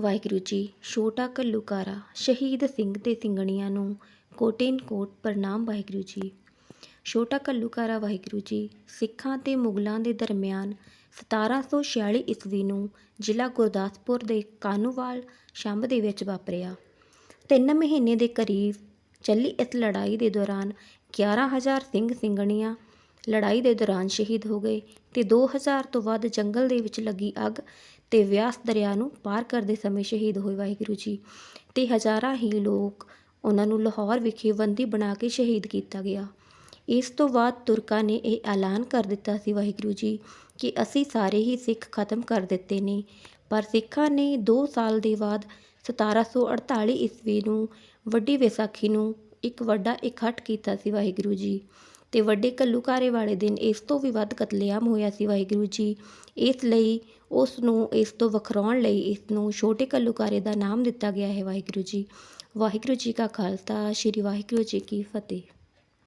ਵਾਹਿਗੁਰੂ ਜੀ, ਛੋਟਾ ਘੱਲੂਕਾਰਾ ਸ਼ਹੀਦ ਸਿੰਘ ਤੇ ਸਿੰਘਣੀਆਂ ਨੂੰ ਕੋਟਿਨ ਕੋਟ ਪ੍ਰਣਾਮ ਵਾਹਿਗੁਰੂ ਜੀ। ਛੋਟਾ ਘੱਲੂਕਾਰਾ ਵਾਹਿਗੁਰੂ ਜੀ, ਸਿੱਖਾਂ ਤੇ ਮੁਗਲਾਂ ਦੇ ਦਰਮਿਆਨ 1746 ਈਸਵੀ ਨੂੰ ਜ਼ਿਲ੍ਹਾ ਗੁਰਦਾਸਪੁਰ ਦੇ ਕਾਨੂੰਵਾਲ ਸ਼ੰਭ ਦੇ ਵਿੱਚ ਵਾਪਰਿਆ। ਤਿੰਨ ਮਹੀਨੇ ਦੇ ਕਰੀਬ ਚੱਲੀ ਇਸ ਲੜਾਈ ਦੇ ਦੌਰਾਨ 11000 ਸਿੰਘ ਸਿੰਘਣੀਆਂ ਲੜਾਈ ਦੇ ਦੌਰਾਨ ਸ਼ਹੀਦ ਹੋ ਗਏ ਤੇ 2000 ਤੋਂ ਵੱਧ ਜੰਗਲ ਦੇ ਵਿੱਚ ਲੱਗੀ ਅੱਗ ਤੇ ਵਿਆਸ ਦਰਿਆ ਨੂੰ ਪਾਰ ਕਰਦੇ ਸਮੇਂ ਸ਼ਹੀਦ ਹੋਏ ਵਾਹਿਗੁਰੂ ਜੀ। ਤੇ ਹਜ਼ਾਰਾਂ ਹੀ ਲੋਕ ਉਹਨਾਂ ਨੂੰ ਲਾਹੌਰ ਵਿਖੇ ਬੰਦੀ ਬਣਾ ਕੇ ਸ਼ਹੀਦ ਕੀਤਾ ਗਿਆ। ਇਸ ਤੋਂ ਬਾਅਦ ਤੁਰਕਾਂ ਨੇ ਇਹ ਐਲਾਨ ਕਰ ਦਿੱਤਾ ਸੀ ਵਾਹਿਗੁਰੂ ਜੀ ਕਿ ਅਸੀਂ ਸਾਰੇ ਹੀ ਸਿੱਖ ਖਤਮ ਕਰ ਦਿੱਤੇ ਨੇ। ਪਰ ਸਿੱਖਾਂ ਨੇ 2 ਸਾਲ ਦੇ ਬਾਅਦ 1748 ਈਸਵੀ ਨੂੰ ਵੱਡੀ ਵਿਸਾਖੀ ਨੂੰ ਇੱਕ ਵੱਡਾ ਇਕੱਠ ਕੀਤਾ ਸੀ ਵਾਹਿਗੁਰੂ ਜੀ। ਤੇ ਵੱਡੇ ਘੱਲੂਕਾਰੇ ਵਾਲੇ ਦਿਨ ਇਸ ਤੋਂ ਵੀ ਵੱਧ ਕਤਲੇਆਮ ਹੋਇਆ ਸੀ ਵਾਹਿਗੁਰੂ ਜੀ। ਇਸ ਲਈ ਉਸ ਨੂੰ ਇਸ ਤੋਂ ਵਖਰਾਉਣ ਲਈ ਇਸ ਨੂੰ ਛੋਟੇ ਘੱਲੂਕਾਰੇ ਦਾ ਨਾਮ ਦਿੱਤਾ ਗਿਆ ਹੈ ਵਾਹਿਗੁਰੂ ਜੀ। ਵਾਹਿਗੁਰੂ ਜੀ ਕਾ ਖਾਲਸਾ, ਸ੍ਰੀ ਵਾਹਿਗੁਰੂ ਜੀ ਕੀ ਫਤਿਹ।